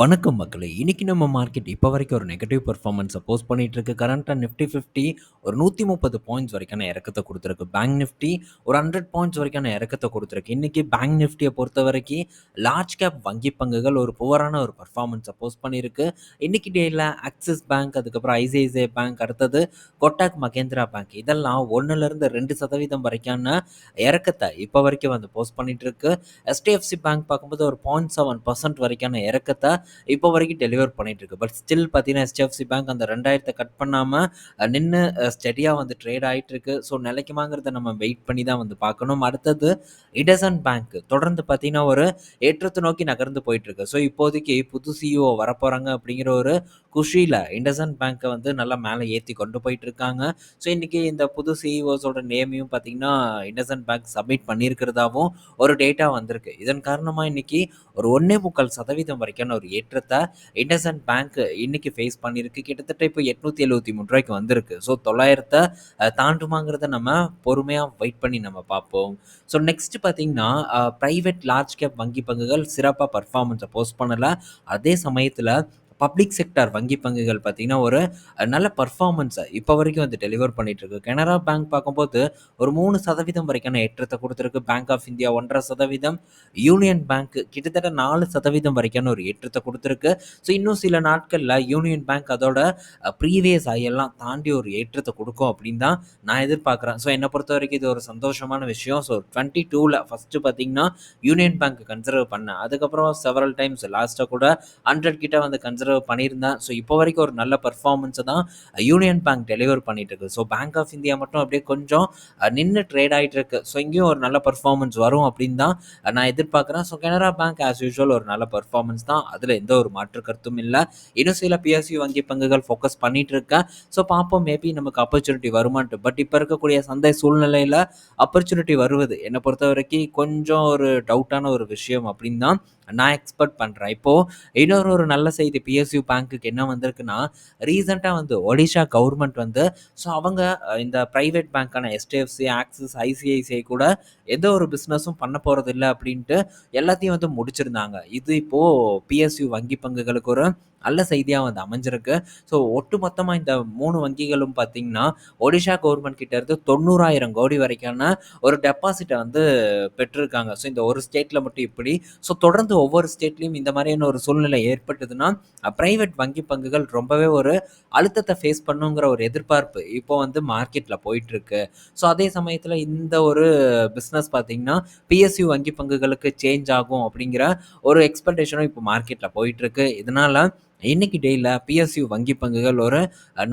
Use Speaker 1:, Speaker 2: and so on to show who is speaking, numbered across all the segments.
Speaker 1: வணக்கம் மக்களே. இன்றைக்கி நம்ம மார்க்கெட் இப்போ வரைக்கும் ஒரு நெகட்டிவ் பர்ஃபார்மன்ஸை போஸ்ட் பண்ணிகிட்டு இருக்கு கரண்ட்டாக நிஃப்டி ஃபிஃப்டி ஒரு நூற்றி முப்பது பாயிண்ட்ஸ் வரைக்கான இறக்கத்தை கொடுத்துருக்கு. பேங்க் நிஃப்டி ஒரு ஹண்ட்ரட் பாயிண்ட்ஸ் வரைக்கான இறக்கத்தை கொடுத்துருக்கு. இன்றைக்கி பேங்க் நிஃப்டியை பொறுத்த வரைக்கும் லார்ஜ் கேப் வங்கி பங்குகள் ஒரு புவரான ஒரு பர்ஃபார்மன்ஸை போஸ்ட் பண்ணியிருக்கு. இன்றைக்கி டேயில் ஆக்சிஸ் பேங்க் அதுக்கப்புறம் ஐசிஐசிஐ பேங்க் அடுத்தது கொட்டாக் மகேந்திரா பேங்க் இதெல்லாம் ஒன்றுலேருந்து ரெண்டு சதவீதம் வரைக்கான இறக்கத்தை இப்போ வரைக்கும் வந்து போஸ்ட் பண்ணிட்டு இருக்கு எஸ்டிஎஃப்சி பேங்க் பார்க்கும்போது ஒரு பாயிண்ட் செவன் பர்சன்ட் வரைக்கான இறக்கத்தை இப்போ வரைக்கும் டெலிவர் பண்ணிட்டு இருக்கு பட் ஸ்டில் பார்த்தீங்கன்னா ஹெச்டிஎஃப்சி பேங்க் அந்த ரெண்டாயிரத்தை கட் பண்ணாமல் நின்று ஸ்டடியாக வந்து ட்ரேட் ஆகிட்டு இருக்கு ஸோ நிலைக்குமாங்கிறத நம்ம வெயிட் பண்ணி தான் வந்து பார்க்கணும். அடுத்தது இடசன் பேங்க் தொடர்ந்து பார்த்தீங்கன்னா ஒரு ஏற்றத்தை நோக்கி நகர்ந்து போயிட்டு இருக்கு ஸோ இப்போதைக்கு புது சிஇஓ வரப்போகிறாங்க அப்படிங்கிற ஒரு குஷியில் இண்டசன் பேங்க்கை வந்து நல்லா மேலே ஏற்றி கொண்டு போயிட்டு இருக்காங்க ஸோ இன்றைக்கி இந்த புது சிஇஓஸோட நேமையும் பார்த்தீங்கன்னா இண்டசன் பேங்க் சப்மிட் பண்ணியிருக்கிறதாவும் ஒரு டேட்டா வந்திருக்கு. இதன் காரணமாக இன்னைக்கு ஒரு ஒன்றே முக்கால் சதவீதம் வரைக்கான ஒரு ஏற்றத்தை இண்டசன் பேங்க் இன்னைக்கு ஃபேஸ் பண்ணியிருக்கு. கிட்டத்தட்ட இப்போ எட்நூற்றி எழுபத்தி மூணு ரூபாய்க்கு வந்திருக்கு. ஸோ தொள்ளாயிரத்தை தாண்டுமாங்கிறத நம்ம பொறுமையாக வெயிட் பண்ணி நம்ம பார்ப்போம். ஸோ நெக்ஸ்ட் பார்த்தீங்கன்னா ப்ரைவேட் லார்ஜ் கேப் வங்கி பங்குகள் சிறப்பாக பர்ஃபார்மன்ஸை போஸ்ட் பண்ணலை. அதே சமயத்தில் பப்ளிக் செக்டார் வங்கி பங்குகள் பார்த்தீங்கன்னா ஒரு நல்ல பர்ஃபார்மன்ஸை இப்போ வரைக்கும் வந்து டெலிவர் பண்ணிட்டு இருக்கு கனரா பேங்க் பார்க்கும்போது ஒரு மூணு சதவீதம் வரைக்கான ஏற்றத்தை கொடுத்துருக்கு. பேங்க் ஆஃப் இந்தியா ஒன்றரை சதவீதம். யூனியன் பேங்க் கிட்டத்தட்ட நாலு சதவீதம் வரைக்கான ஒரு ஏற்றத்தை கொடுத்துருக்கு. ஸோ இன்னும் சில நாட்களில் யூனியன் பேங்க் அதோட ப்ரீவியஸ் ஆகியெல்லாம் தாண்டி ஒரு ஏற்றத்தை கொடுக்கும் அப்படின்னு தான் நான் எதிர்பார்க்குறேன். ஸோ என்னை பொறுத்த வரைக்கும் இது ஒரு சந்தோஷமான விஷயம். ஸோ டுவெண்ட்டி டூவில் ஃபஸ்ட்டு பார்த்தீங்கன்னா யூனியன் பேங்க் கன்சர்வ் பண்ணேன். அதுக்கப்புறம் செவரல் டைம்ஸ் லாஸ்ட்டாக கூட ஹண்ட்ரட் கிட்ட வந்து தடவை பண்ணியிருந்தேன். ஸோ இப்போ வரைக்கும் ஒரு நல்ல பர்ஃபார்மன்ஸை தான் யூனியன் பேங்க் டெலிவர் பண்ணிட்டு இருக்கு ஸோ பேங்க் ஆஃப் இந்தியா மட்டும் அப்படியே கொஞ்சம் நின்று ட்ரேட் ஆகிட்டு இருக்கு ஸோ இங்கேயும் ஒரு நல்ல பர்ஃபார்மன்ஸ் வரும் அப்படின்னு தான் நான் எதிர்பார்க்குறேன். So Canara Bank as usual ஒரு நல்ல பர்ஃபார்மன்ஸ் தான். அதில் எந்த ஒரு மாற்று கருத்தும் இல்லை. இன்னும் சில பிஎஸ்சி வங்கி பங்குகள் ஃபோக்கஸ் பண்ணிட்டு இருக்கேன் ஸோ பார்ப்போம். மேபி நமக்கு ஆப்பர்ச்சுனிட்டி வருமான்ட்டு. பட் இப்போ இருக்கக்கூடிய சந்தை சூழ்நிலையில் ஆப்பர்ச்சுனிட்டி வருவது. என்னை பொறுத்த வரைக்கும் கொஞ்சம் ஒரு டவுட்டான ஒரு விஷயம் அப்படின்னு தான் நான் எக்ஸ்பெக்ட் பண்ணுறேன் இப்போது இன்னொரு ஒரு நல்ல செய்தி பிஎஸ்யூ பேங்க்குக்கு என்ன வந்திருக்குன்னா ரீசெண்டாக வந்து ஒடிஷா கவர்மெண்ட் வந்து ஸோ அவங்க இந்த ப்ரைவேட் பேங்க்கான எஸ்டிஎஃப்சி ஆக்சிஸ் ஐசிஐசிஐ கூட எந்த ஒரு பிஸ்னஸும் பண்ண போகிறது இல்லை அப்படின்ட்டு எல்லாத்தையும் வந்து முடிச்சிருந்தாங்க. இது இப்போது பிஎஸ்யூ வங்கி பங்குகளுக்கு ஒரு நல்ல செய்தியாக வந்து அமைஞ்சிருக்கு. ஸோ ஒட்டு மொத்தமாக இந்த மூணு வங்கிகளும் பார்த்தீங்கன்னா ஒடிஷா கவர்மெண்ட் கிட்ட இருந்து தொண்ணூறாயிரம் கோடி வரைக்கான ஒரு டெபாசிட்டை வந்து பெற்றிருக்காங்க. ஸோ இந்த ஒரு ஸ்டேட்டில் மட்டும் இப்படி. ஸோ தொடர்ந்து ஒவ்வொரு ஸ்டேட்லேயும் இந்த மாதிரியான ஒரு சூழ்நிலை ஏற்பட்டதுன்னா ப்ரைவேட் வங்கி பங்குகள் ரொம்பவே ஒரு அழுத்தத்தை ஃபேஸ் பண்ணுங்கிற ஒரு எதிர்பார்ப்பு இப்போ வந்து மார்க்கெட்டில் போயிட்டுருக்கு. ஸோ அதே சமயத்தில் இந்த ஒரு பிஸ்னஸ் பார்த்தீங்கன்னா பிஎஸ்யூ வங்கி பங்குகளுக்கு சேஞ்ச் ஆகும் அப்படிங்கிற ஒரு எக்ஸ்பெக்டேஷனும் இப்போ மார்க்கெட்டில் போயிட்டுருக்கு. இதனால் இன்னைக்கு டேயில் பிஎஸ்யூ வங்கி பங்குகள் ஒரு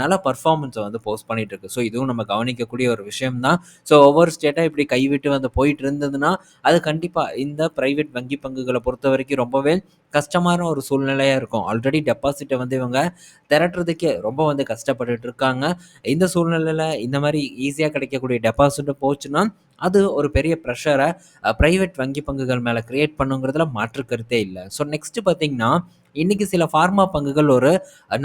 Speaker 1: நல்ல பர்ஃபார்மன்ஸை வந்து போஸ்ட் பண்ணிட்டு இருக்கு ஸோ இதுவும் நம்ம கவனிக்கக்கூடிய ஒரு விஷயம் தான் ஸோ ஒவ்வொரு ஸ்டேட்டாக இப்படி கைவிட்டு வந்து போயிட்டு இருந்ததுன்னா அது கண்டிப்பாக இந்த ப்ரைவேட் வங்கி பங்குகளை பொறுத்த வரைக்கும் ரொம்பவே கஷ்டமான ஒரு சூழ்நிலையாக இருக்கும். ஆல்ரெடி டெபாசிட்டை வந்து இவங்க திரட்டுறதுக்கே ரொம்ப வந்து கஷ்டப்பட்டுட்டு இருக்காங்க. இந்த சூழ்நிலையில் இந்த மாதிரி ஈஸியாக கிடைக்கக்கூடிய டெபாசிட்டு போச்சுன்னா அது ஒரு பெரிய ப்ரெஷரை ப்ரைவேட் வங்கி பங்குகள் மேலே க்ரியேட் பண்ணுங்கிறதுல மாற்று கருத்தே இல்லை. ஸோ நெக்ஸ்ட்டு பார்த்தீங்கன்னா இன்றைக்கி சில ஃபார்மா பங்குகள் ஒரு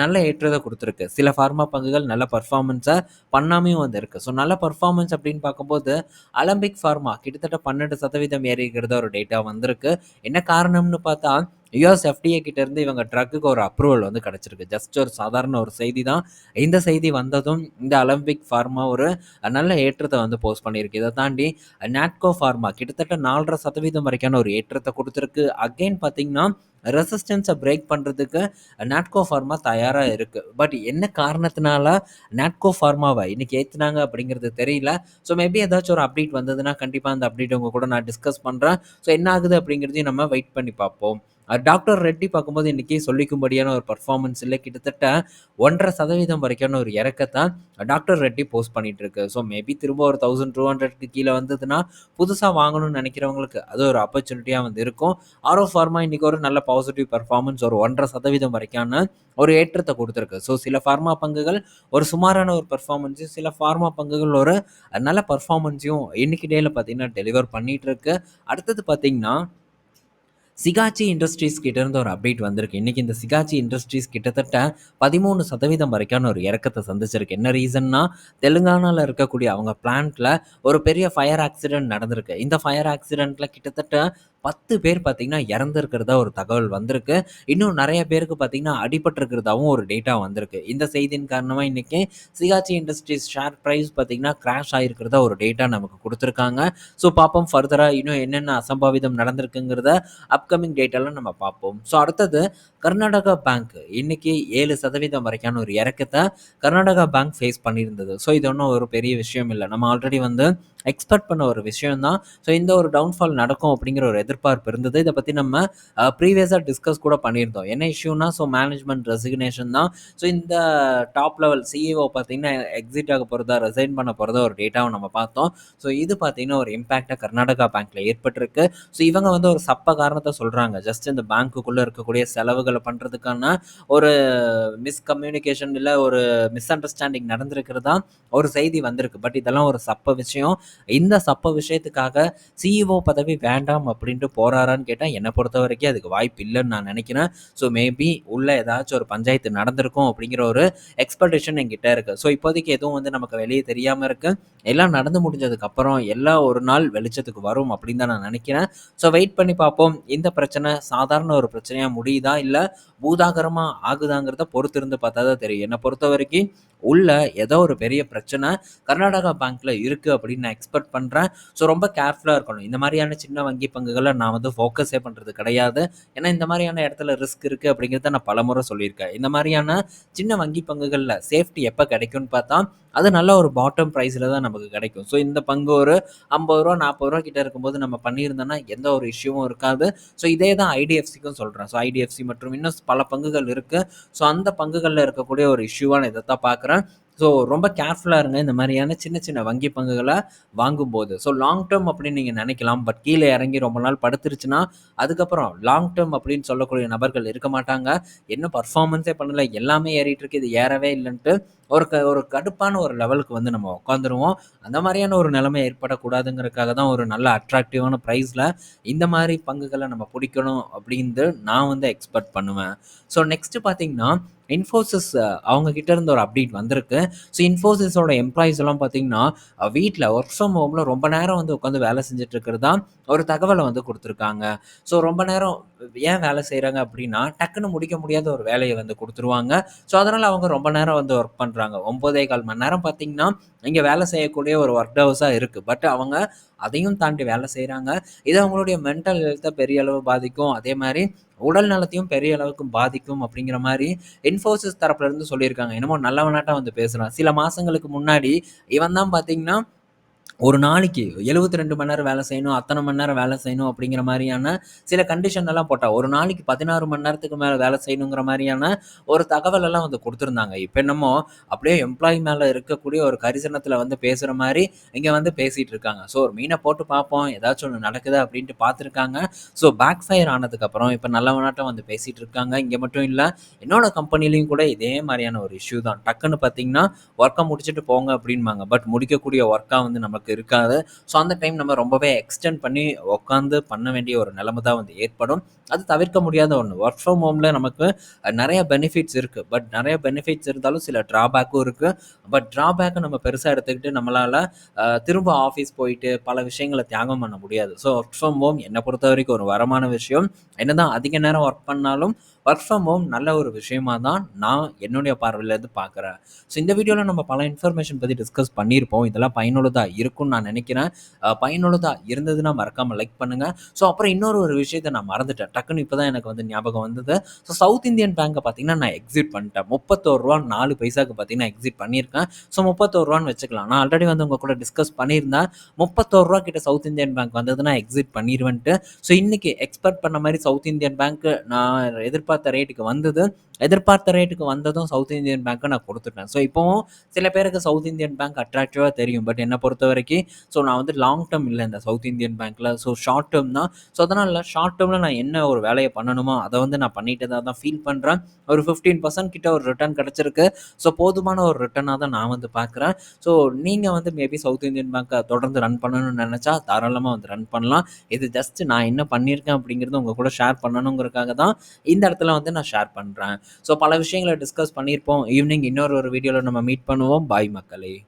Speaker 1: நல்ல ஏற்றத்தை கொடுத்துருக்கு. சில ஃபார்மா பங்குகள் நல்ல பர்ஃபார்மன்ஸை பண்ணாமையும் வந்திருக்கு. ஸோ நல்ல பர்ஃபார்மன்ஸ் அப்படின்னு பார்க்கும்போது அலம்பிக் ஃபார்மா கிட்டத்தட்ட பன்னெண்டு சதவீதம் ஏறிக்கிறத ஒரு டேட்டா வந்திருக்கு. என்ன காரணம்னு பார்த்தா யுஎஸ் எஃப்டிஏ கிட்டேருந்து இவங்க ட்ரக்குக்கு ஒரு அப்ரூவல் வந்து கிடச்சிருக்கு. ஜஸ்ட் ஒரு சாதாரண ஒரு செய்தி தான் இந்த செய்தி வந்ததும் இந்த அலம்பிக் ஃபார்மா ஒரு நல்ல ஏற்றத்தை வந்து போஸ்ட் பண்ணியிருக்கு. இதை தாண்டி நாட்கோ ஃபார்மா கிட்டத்தட்ட நாலரை சதவீதம் வரைக்கான ஒரு ஏற்றத்தை கொடுத்துருக்கு. அகைன் பார்த்தீங்கன்னா ரெசிஸ்டன்ஸை பிரேக் பண்ணுறதுக்கு நாட்கோ ஃபார்மா தயாராக இருக்குது பட் என்ன காரணத்தினால நாட்கோ ஃபார்மாவை இன்றைக்கி ஏற்றுனாங்க அப்படிங்கிறது தெரியல. ஸோ மேபி ஏதாச்சும் ஒரு அப்டேட் வந்ததுன்னா கண்டிப்பாக அந்த அப்டேட் உங்கள் கூட நான் டிஸ்கஸ் பண்ணுறேன் ஸோ என்ன ஆகுது அப்படிங்கிறதையும் நம்ம வெயிட் பண்ணி பார்ப்போம். டாக்டர் ரெட்டி பார்க்கும்போது இன்றைக்கி சொல்லிக்கும்படியான ஒரு பர்ஃபார்மன்ஸ் இல்லை. கிட்டத்தட்ட ஒன்றரை சதவீதம் வரைக்கான ஒரு இறக்கத்தை டாக்டர் ரெட்டி போஸ்ட் பண்ணிட்டு இருக்கு. ஸோ மேபி திரும்ப ஒரு தௌசண்ட் டூ ஹண்ட்ரட்க்கு கீழே வந்ததுன்னா புதுசாக வாங்கணும்னு நினைக்கிறவங்களுக்கு அது ஒரு ஆப்பர்ச்சுனிட்டியாக வந்து இருக்கும். ஆரோ ஃபார்மா இன்றைக்கி ஒரு நல்ல பாசிட்டிவ் பர்ஃபார்மன்ஸ் ஒரு ஒன்றரை சதவீதம் வரைக்கான ஒரு ஏற்றத்தை கொடுத்துருக்கு. ஸோ சில ஃபார்மா பங்குகள் ஒரு சுமாரான ஒரு பர்ஃபார்மன்ஸையும் சில ஃபார்மா பங்குகள் ஒரு நல்ல பர்ஃபார்மன்ஸையும் இன்னைக்கு டேயில் பார்த்தீங்கன்னா டெலிவர் பண்ணிட்டு இருக்கு. அடுத்தது பார்த்தீங்கன்னா சிகாச்சி இண்டஸ்ட்ரீஸ் கிட்டேருந்து ஒரு அப்டேட் வந்திருக்கு. இன்னைக்கு இந்த சிகாச்சி இண்டஸ்ட்ரீஸ் கிட்டத்தட்ட பதிமூணு சதவீதம் வரைக்கான ஒரு இறக்கத்தை சந்திச்சிருக்கு. என்ன ரீசன்னா தெலுங்கானாவில் இருக்கக்கூடிய அவங்க பிளான்ட்டில் ஒரு பெரிய ஃபயர் ஆக்சிடென்ட் நடந்திருக்கு. இந்த ஃபயர் ஆக்சிடென்ட்டில் கிட்டத்தட்ட பத்து பேர் பார்த்தீங்கன்னா இறந்துருக்கிறதா ஒரு தகவல் வந்திருக்கு. இன்னும் நிறைய பேருக்கு பார்த்தீங்கன்னா அடிபட்டிருக்கிறதாவும் ஒரு டேட்டா வந்திருக்கு. இந்த செய்தியின் காரணமாக இன்றைக்கி சிகாச்சி இண்டஸ்ட்ரீஸ் ஷேர் ப்ரைஸ் பார்த்தீங்கன்னா கிராஷ் ஆகிருக்கிறதா ஒரு டேட்டா நமக்கு கொடுத்துருக்காங்க. ஸோ பார்ப்போம் ஃபர்தராக இன்னும் என்னென்ன அசம்பாவிதம் நடந்திருக்குங்கிறத அப்கமிங் டேட்டாலாம் நம்ம பார்ப்போம். ஸோ அடுத்தது கர்நாடகா பேங்க் இன்னைக்கு ஏழு சதவீதம் வரைக்கான ஒரு இறக்கத்தை கர்நாடகா பேங்க் ஃபேஸ் பண்ணியிருந்தது. ஸோ இது ஒன்றும் ஒரு பெரிய விஷயம் இல்லை. நம்ம ஆல்ரெடி வந்து எக்ஸ்பெக்ட் பண்ண ஒரு விஷயம் தான் ஸோ இந்த ஒரு டவுன்ஃபால் நடக்கும் அப்படிங்கிற ஒரு எதிர்பார்ப்பு இருந்தது. இதை பற்றி நம்ம ப்ரீவியஸாக டிஸ்கஸ் கூட பண்ணியிருந்தோம். என்ன இஷ்யூனா ஸோ மேனேஜ்மெண்ட் ரெசிக்னேஷன் தான். ஸோ இந்த டாப் லெவல் சிஇஓ பார்த்தீங்கன்னா எக்ஸிட் ஆக போகிறதா ரிசைன் பண்ண போகிறதா ஒரு டேட்டாவை நம்ம பார்த்தோம். ஸோ இது பார்த்தீங்கன்னா ஒரு இம்பேக்டாக கர்நாடகா பேங்க்கில் ஏற்பட்டிருக்கு. ஸோ இவங்க வந்து ஒரு சப்ப காரணத்தை சொல்கிறாங்க ஜஸ்ட் இந்த பேங்க்குள்ளே இருக்கக்கூடிய செலவுகளை பண்ணுறதுக்கான ஒரு மிஸ்கம்யூனிகேஷன் இல்லை ஒரு மிஸ் அண்டர்ஸ்டாண்டிங் நடந்திருக்கிறதா ஒரு செய்தி வந்திருக்கு. பட் இதெல்லாம் ஒரு சப்ப விஷயம். இந்த சப்ப விஷயத்துக்காக சிஇஓ பதவி வேண்டாம் அப்படின்ட்டு போறாரான்னு கேட்டால் என்னை பொறுத்த வரைக்கும் அதுக்கு வாய்ப்பு இல்லைன்னு நான் நினைக்கிறேன். ஸோ மேபி உள்ள ஏதாச்சும் ஒரு பஞ்சாயத்து நடந்திருக்கும் அப்படிங்கிற ஒரு எக்ஸ்பெக்டேஷன் என்கிட்ட இருக்குது ஸோ இப்போதைக்கு எதுவும் வந்து நமக்கு வெளியே தெரியாமல் இருக்கு. எல்லாம் நடந்து முடிஞ்சதுக்கப்புறம் எல்லாம் ஒரு நாள் வெளிச்சத்துக்கு வரும் அப்படின்னு தான் நான் நினைக்கிறேன். ஸோ வெயிட் பண்ணி பார்ப்போம். இந்த பிரச்சனை சாதாரண ஒரு பிரச்சனையாக முடியுதா இல்லை பூதாகரமாக ஆகுதாங்கிறத பொறுத்து இருந்து பார்த்தா தான் தெரியும். என்னை பொறுத்த வரைக்கும் உள்ள ஏதோ ஒரு பெரிய பிரச்சனை கர்நாடகா பேங்க்கில் இருக்குது அப்படின்னு நான் எக்ஸ்பெக்ட் பண்ணுறேன் ஸோ ரொம்ப கேர்ஃபுல்லாக இருக்கணும். இந்த மாதிரியான சின்ன வங்கி பங்குகளை நான் வந்து ஃபோக்கஸே பண்ணுறது கிடையாது. ஏன்னா இந்த மாதிரியான இடத்துல ரிஸ்க் இருக்குது அப்படிங்கிறத நான் பலமுறை சொல்லியிருக்கேன். இந்த மாதிரியான சின்ன வங்கி பங்குகளில் சேஃப்டி எப்போ கிடைக்கும்னு பார்த்தா அது நல்ல ஒரு பாட்டம் ப்ரைஸில் தான் நமக்கு கிடைக்கும். ஸோ இந்த பங்கு ஒரு ஐம்பது ரூபா நாற்பது ரூபா கிட்ட இருக்கும்போது நம்ம பண்ணியிருந்தோம்னா எந்த ஒரு இஷ்யூவும் இருக்காது. ஸோ இதே தான் ஐடிஎஃப்சிக்கும் சொல்கிறேன் ஸோ ஐடிஎஃப்சி மற்றும் இன்னும் பல பங்குகள் இருக்குது ஸோ அந்த பங்குகளில் இருக்கக்கூடிய ஒரு இஷ்யூவான இதை தான் பார்க்குறேன். ஸோ ரொம்ப கேர்ஃபுல்லாக இருங்க. இந்த மாதிரியான சின்ன சின்ன வங்கி பங்குகளை வாங்கும்போது. ஸோ லாங் டேர்ம் அப்படின்னு நீங்கள் நினைக்கலாம். பட் கீழே இறங்கி ரொம்ப நாள் படுத்துருச்சுன்னா அதுக்கப்புறம் லாங் டேர்ம் அப்படின்னு சொல்லக்கூடிய நபர்கள் இருக்க மாட்டாங்க. என்ன பர்ஃபார்மன்ஸே பண்ணல. எல்லாமே ஏறிட்டு இருக்கு. இது ஏறவே இல்லைன்ட்டு ஒரு க ஒரு கடுப்பான ஒரு லெவலுக்கு வந்து நம்ம உட்காந்துருவோம் அந்த மாதிரியான ஒரு நிலைமை ஏற்படக்கூடாதுங்கிறதுக்காக தான் ஒரு நல்ல அட்ராக்டிவான ப்ரைஸில் இந்த மாதிரி பங்குகளை நம்ம பிடிக்கணும் அப்படின்னு நான் வந்து எக்ஸ்பெக்ட் பண்ணுவேன். ஸோ நெக்ஸ்ட்டு பார்த்தீங்கன்னா இன்ஃபோசிஸ் அவங்க கிட்ட இருந்து ஒரு அப்டேட் வந்திருக்கு. ஸோ இன்ஃபோசிஸோட எம்ப்ளாயிஸ் எல்லாம் பார்த்தீங்கன்னா வீட்டில் ஒர்க் ஃப்ரம் ஹோமில் ரொம்ப நேரம் வந்து உட்காந்து வேலை செஞ்சுட்டு இருக்கிறதா ஒரு தகவலை வந்து கொடுத்துருக்காங்க. ஸோ ரொம்ப நேரம் ஏன் வேலை செய்கிறாங்க அப்படின்னா டக்குன்னு முடிக்க முடியாத ஒரு வேலையை வந்து கொடுத்துருவாங்க. ஸோ அதனால் அவங்க ரொம்ப நேரம் வந்து ஒர்க் பண்ணுறாங்க ஒம்பதே கால் மணி நேரம் பார்த்தீங்கன்னா இங்கே வேலை செய்யக்கூடிய ஒரு ஒர்க் ஹவுஸாக இருக்குது பட் அவங்க அதையும் தாண்டி வேலை செய்கிறாங்க இது அவங்களுடைய மென்டல் ஹெல்த்தை பெரிய அளவு பாதிக்கும். அதே மாதிரி உடல் நலத்தையும் பெரிய அளவுக்கு பாதிக்கும் அப்படிங்கிற மாதிரி இன்ஃபோசிஸ் தரப்புலேருந்து சொல்லியிருக்காங்க. என்னமோ நல்லவனாட்டா வந்து பேசுகிறான் சில மாதங்களுக்கு முன்னாடி இவன் தான் பார்த்தீங்கன்னா ஒரு நாளைக்கு எழுபத்தி ரெண்டு மணி நேரம் வேலை செய்யணும் அத்தனை மணி நேரம் வேலை செய்யணும் அப்படிங்கிற மாதிரியான சில கண்டிஷன் எல்லாம் போட்டால் ஒரு நாளைக்கு பதினாறு மணி நேரத்துக்கு மேலே வேலை செய்யணுங்கிற மாதிரியான ஒரு தகவல் எல்லாம் வந்து கொடுத்துருந்தாங்க. இப்போ என்னமோ அப்படியே எம்ப்ளாயி மேலே இருக்கக்கூடிய ஒரு கரிசனத்தில் வந்து பேசுகிற மாதிரி இங்கே வந்து பேசிகிட்டு இருக்காங்க. ஸோ ஒரு மீனை போட்டு பார்ப்போம் ஏதாச்சும் ஒன்று நடக்குதா அப்படின்ட்டு பார்த்துருக்காங்க. ஸோ பேக் ஃபயர் ஆனதுக்கப்புறம் இப்போ நல்லவனாட்டம் வந்து பேசிகிட்டு இருக்காங்க. இங்கே மட்டும் இல்லை என்னோட கம்பெனிலையும் கூட இதே மாதிரியான ஒரு இஷ்யூ தான். டக்குன்னு பார்த்தீங்கன்னா ஒர்க்கை முடிச்சுட்டு போங்க அப்படின்பாங்க. பட் முடிக்கக்கூடிய ஒர்க்காக வந்து நமக்கு இருக்காது. ஸோ அந்த டைம் நம்ம ரொம்பவே எக்ஸ்டெண்ட் பண்ணி உட்காந்து பண்ண வேண்டிய ஒரு நிலைமை தான் வந்து ஏற்படும். அது தவிர்க்க முடியாத ஒன்று ஒர்க் ஃப்ரம் ஹோமில் நமக்கு நிறைய பெனிஃபிட்ஸ் இருக்குது பட் நிறைய பெனிஃபிட்ஸ் இருந்தாலும் சில ட்ராபேக்கும் இருக்குது பட் ட்ராபேக்கை நம்ம பெருசாக எடுத்துக்கிட்டு நம்மளால் திரும்ப ஆஃபீஸ் போயிட்டு பல விஷயங்களை தியாகம் பண்ண முடியாது. ஸோ ஒர்க் ஃப்ரம் ஹோம் என்னை பொறுத்த வரைக்கும் ஒரு வரமான விஷயம். என்னதான் அதிக நேரம் ஒர்க் பண்ணாலும் ஒர்க் ஃப்ரம் ஹோம் நல்ல ஒரு விஷயமா தான் நான் என்னுடைய பார்வையிலேருந்து பார்க்குறேன். ஸோ இந்த வீடியோவில் நம்ம பல இன்ஃபர்மேஷன் பற்றி டிஸ்கஸ் பண்ணியிருப்போம். இதெல்லாம் பயனுள்ளதாக இருக்கும்னு நான் நினைக்கிறேன். பயனுள்ளதாக இருந்ததுன்னா மறக்காமல் லைக் பண்ணுங்கள் ஸோ அப்புறம் இன்னொரு ஒரு விஷயத்தை நான் மறந்துட்டேன். டக்குன்னு இப்போ தான் எனக்கு வந்து ஞாபகம் வந்தது. ஸோ சவுத் இந்தியன் பேங்க்கை பார்த்தீங்கன்னா நான் எக்ஸிட் பண்ணிட்டேன். முப்பத்தோரு ரூபா நாலு பைசாக்கு பார்த்தீங்கன்னா எக்ஸிட் பண்ணியிருக்கேன். ஸோ முப்பத்தோரு ரூபான்னு வச்சுக்கலாம். நான் ஆல்ரெடி வந்து உங்கள் கூட டிஸ்கஸ் பண்ணியிருந்தேன். முப்பத்தோரு ரூபா கிட்ட சவுத் இந்தியன் பேங்க் வந்ததுன்னா எக்ஸிட் பண்ணிடுவேன்ட்டு ஸோ இன்றைக்கி எக்ஸ்பெக்ட் பண்ண மாதிரி சவுத் இந்தியன் பேங்க் நான் எதிர்பார்த்த ரேட்டுக்கு வந்தது. எதிர்பார்த்த ரேட்டுக்கு வந்ததும் சவுத் இந்தியன் பேங்க்கை நான் கொடுத்துட்டேன். ஸோ இப்போவும் சில பேருக்கு சவுத் இந்தியன் பேங்க் அட்ராக்டிவாக தெரியும். பட் என்னை பொறுத்த வரைக்கும் ஸோ நான் வந்து லாங் டேர்ம் இல்லை இந்த சவுத் இந்தியன் பேங்க்கில் ஸோ ஷார்ட் டேர்ம் தான். ஸோ அதனால் ஷார்ட் டேர்மில் நான் என்ன ஒரு வேலையை பண்ணணுமோ அதை வந்து நான் பண்ணிட்டு தான் தான் ஃபீல் பண்ணுறேன் ஒரு ஃபிஃப்டீன் பர்சன்ட் கிட்ட ஒரு ரிட்டர்ன் கிடச்சிருக்கு. ஸோ போதுமான ஒரு ரிட்டர்னாக தான் நான் வந்து பார்க்குறேன் ஸோ நீங்கள் வந்து மேபி சவுத் இந்தியன் பேங்க்கை தொடர்ந்து ரன் பண்ணணும்னு நினச்சா தாராளமாக வந்து ரன் பண்ணலாம். இது ஜஸ்ட் நான் என்ன பண்ணியிருக்கேன் அப்படிங்கிறது உங்கள் கூட ஷேர் பண்ணணுங்கிறதுக்காக தான் இந்த இடத்துல வந்து நான் ஷேர் பண்ணுறேன் ஸோ பல விஷயங்களை டிஸ்கஸ் பண்ணியிருப்போம். ஈவினிங் இன்னொரு ஒரு வீடியோவில் நம்ம மீட் பண்ணுவோம். பாய் மக்களே.